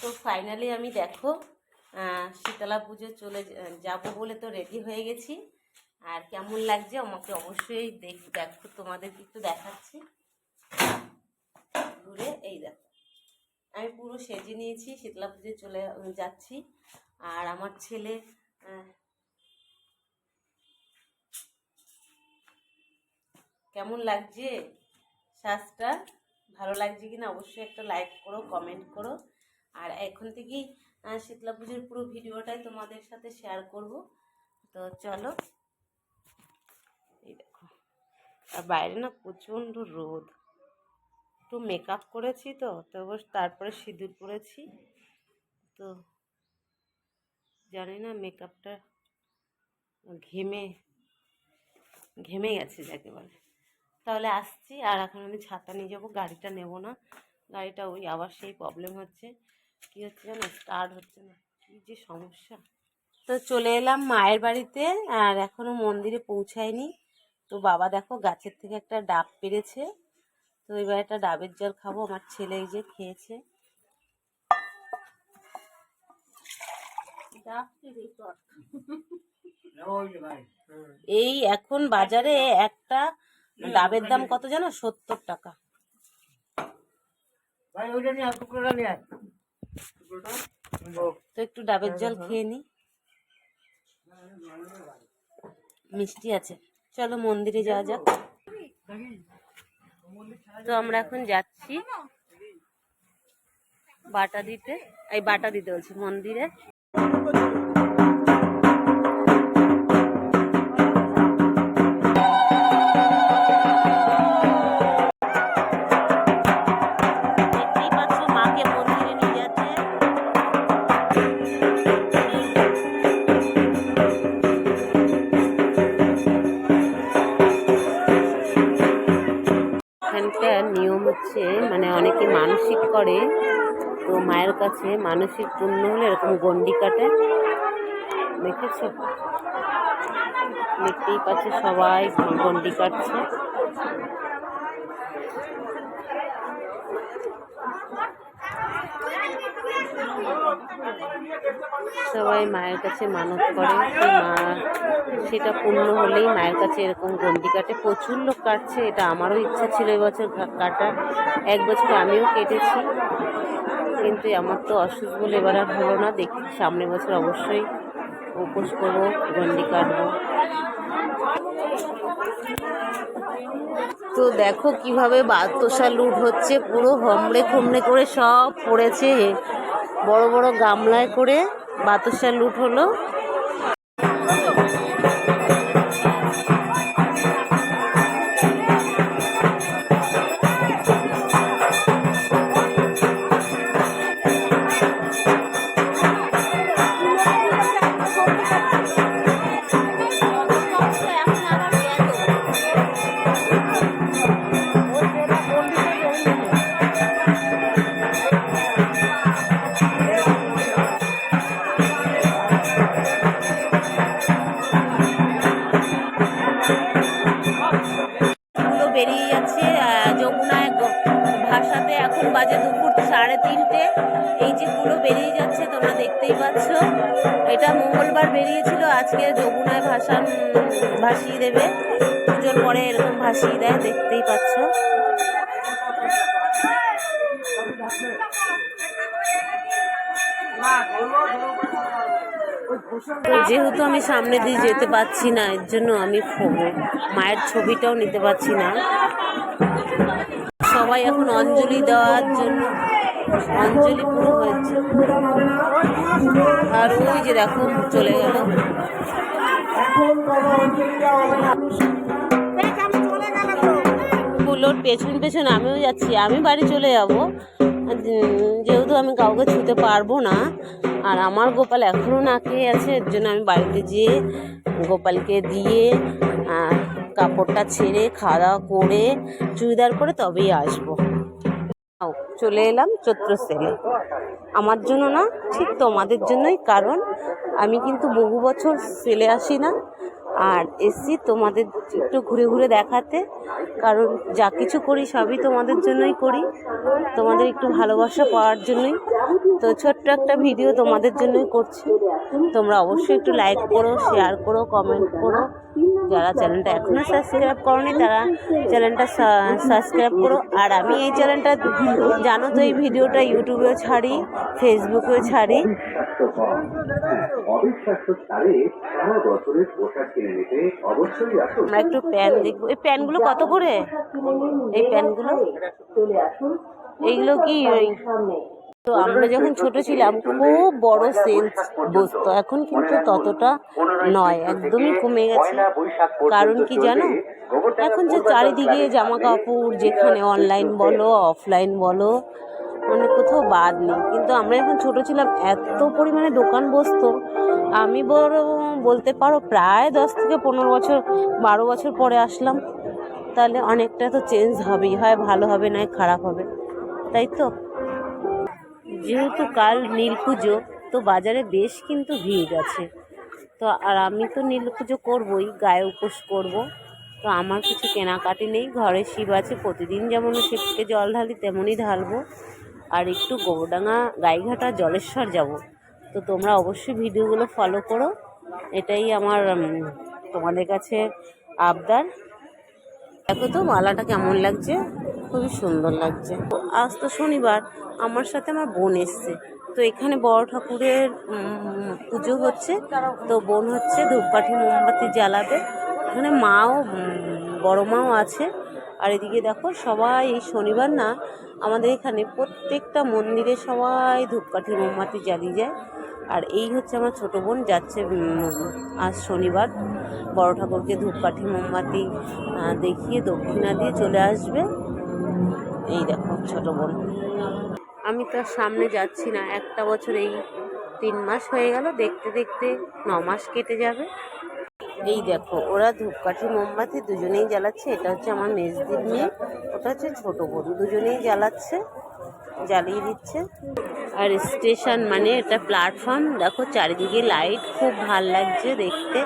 তো ফাইনালি আমি দেখো শীতলা পুজো চলে যাব বলে তো রেডি হয়ে গেছি। আর কেমন লাগছে আমাকে অবশ্যই দেখ, দেখো, তোমাদের একটু দেখাচ্ছি। ঘুরে এই দেখো। আমি পুরো সেজে নিয়েছি, শীতলা পুজো চলে যাচ্ছি। আর আমার ছেলে কেমন লাগছে? শ্বাসটা ভালো লাগছে কিনা অবশ্যই একটা লাইক করো কমেন্ট করো। আর এখন থেকেই শীতলা পুজোর পুরো ভিডিওটাই তোমাদের সাথে শেয়ার করব। তো চলো, এই দেখো। আর বাইরে না প্রচণ্ড রোদ। একটু মেকআপ করেছি তো তো তারপরে সিঁদুর পরেছি। তো জানি না মেকআপটা ঘেমে ঘেমে গেছে যাকে বলে। তাহলে আসছি, আর এখন আমি ছাতা নিয়ে যাব, গাড়িটা নেব না। গাড়িটা ওই আবার সেই প্রবলেম হচ্ছে। কী হচ্ছে জানো স্টার্ট হচ্ছে না। কী যে সমস্যা। তো চলে এলাম মায়ের বাড়িতে আর এখনও মন্দিরে পৌঁছায়নি। তো বাবা দেখো গাছের থেকে একটা ডাব পেরেছে। তো এবার একটা ডাবের জল খাব। আমার ছেলে এই যে খেয়েছে। এই এখন বাজারে একটা ডাবের দাম কত জানো? সত্তর টাকা। ওইটা নিয়ে টুকরোটা নিয়ে তো একটু ডাবের জল খেয়ে নি। মিষ্টি আছে। চলো মন্দিরে যাওয়া যাক। তো আমরা এখন যাচ্ছি বাটা দিতে। এই বাটা দিতে বলছি মন্দিরে। এখানকার নিয়ম হচ্ছে মানে অনেকে মানসিক করে, তো মায়ের কাছে মানসিক পূর্ণ হলে এরকম গন্ডি কাটে। দেখেছ? দেখতেই পাচ্ছে সবাই গন্ডি কাটছে। সবাই মায়ের কাছে মানত করে। মা, সেটা পূর্ণ হলেই মায়ের কাছে এরকম গন্ডি কাটে। প্রচুর লোক কাটছে, এটা আমারও ইচ্ছা ছিল এবছর কাটার এক বছর আমিও কেটেছি, কিন্তু আমার তো অসুখ বলে এবার আর হলো না। দেখি সামনে বছর অবশ্যই উপোস করব, গন্ডি কাটবো। তো দেখো কীভাবে বাতসা লুট হচ্ছে, পুরো হমড়ে খুমড়ে করে সব পড়েছে। বড় বড় গামলায় করে বাতাসা লুট হলো। আহ, যমুনায় ভাষাতে এখন বাজে দুপুর সাড়ে তিনটে। এই যে কুলো বেরিয়ে যাচ্ছে তোমরা দেখতেই পাচ্ছ। এটা মঙ্গলবার বেরিয়েছিল আজকে যমুনায় ভাসান ভাসিয়ে দেবে। পুজোর পরে এরকম ভাসিয়ে দেয় দেখতেই পাচ্ছ। যেহেতু আমি সামনে দিয়ে যেতে পারছি না এর জন্য আমি মায়ের ছবিটাও নিতে পারছি না। সবাই এখন অঞ্জলি দেওয়ার জন্য অঞ্জলি পুরো হয়েছে। আর ওই যে দেখো চলে গেল। কুলোর পেছন পেছন আমিও যাচ্ছি। আমি বাড়ি চলে যাব। যেহেতু আমি কাউকে ছুতে পারব না আর আমার গোপাল এখনও না খেয়ে আছে এর জন্য আমি বাড়িতে যেয়ে গোপালকে দিয়ে আহ, কাপড়টা ছেড়ে খাওয়া করে চুড়িদার পরে তবেই আসব। চলে এলাম চৈত্র সেলে। আমার জন্য না, ঠিক তোমাদের জন্যই, কারণ আমি কিন্তু বহু বছর সেলে আসি না, আর এসছি তোমাদের একটু ঘুরে ঘুরে দেখাতে, কারণ যা কিছু করি সবই তোমাদের জন্যই করি, তোমাদের একটু ভালোবাসা পাওয়ার জন্যই। তো ছোট্ট একটা ভিডিও তোমাদের জন্যই করছি। তোমরা অবশ্যই একটু লাইক করো শেয়ার করো কমেন্ট করো। যারা চ্যানেলটা এখনও সাবস্ক্রাইব করনি, তারা চ্যানেলটা সাবস্ক্রাইব করো। আর আমি এই চ্যানেলটা জানো তো, এই ভিডিওটা ইউটিউবেও ছাড়ি, ফেসবুকেও ছাড়ি। আমরা একটু প্যান দেখব। এই প্যানগুলো কত করে? এই প্যানগুলো? এইগুলো কি তো আমরা যখন ছোট ছিলাম খুব বড় সেলস বসতো। এখন কিন্তু ততটা নয় একদমই কমে গেছে। কারণ কি জানো? এখন যে চারিদিকে জামা কাপড় যেখানে অনলাইন বলো অফলাইন বলো মানে কোথাও বাদ নেই। কিন্তু আমরা যখন ছোট ছিলাম এত পরিমাণে দোকান বসতো। আমি বড় বলতে পারো প্রায় দশ থেকে পনেরো বছর বারো বছর পরে আসলাম। তাহলে অনেকটা তো চেঞ্জ হবেই হয় ভালো হবে নয় খারাপ হবে। তাই তো? যেহেতু কাল নীল পুজো, তো বাজারে বেশ কিন্তু ভিড় আছে। তো আর আমি তো নীল পুজো করবোই, গায়ে উপোস করব। তো আমার কিছু কেনাকাটি নেই, ঘরে শিব আছে, প্রতিদিন যেমন শিবকে জল ঢালি, তেমনই ঢালবো। আর একটু গোবরডাঙ্গা গাইঘাটা, জলেশ্বর যাব। তো তোমরা অবশ্যই ভিডিওগুলো ফলো করো। এটাই আমার তোমাদের কাছে আবদার। দেখো তো, মালাটা কেমন লাগছে? খুবই সুন্দর লাগছে। আজ তো শনিবার আমার সাথে আমার বোন এসছে। তো এখানে বড় ঠাকুরের পুজো হচ্ছে। তো বোন হচ্ছে ধূপকাঠি মোমবাতি জ্বালাবে। এখানে মাও বড় মাও আছে। আর এদিকে দেখো সবাই, এই শনিবার না আমাদের এখানে প্রত্যেকটা মন্দিরে সবাই ধূপকাঠি মোমবাতি জ্বালিয়ে যায়। আর এই হচ্ছে আমার ছোট বোন, যাচ্ছে আজ শনিবার। বড় ঠাকুরকে ধূপকাঠি মোমবাতি দেখিয়ে দক্ষিণা দিয়ে চলে আসবে। এই দেখো ছোট বোন। আমি তো সামনে যাচ্ছি না। একটা বছর এই তিন মাস হয়ে গেল, দেখতে দেখতে ন মাস কেটে যাবে। এই দেখো, ওরা ধূপকাঠি মোমবাতি দুজনেই জ্বালাচ্ছে। এটা হচ্ছে আমার মেজদির মেয়ে, ওটা হচ্ছে ছোট বোন। দুজনেই জ্বালাচ্ছে, জ্বালিয়ে দিচ্ছে। আর স্টেশন মানে এটা প্ল্যাটফর্ম। দেখো, চারিদিকে লাইট, খুব ভালো লাগছে দেখতে।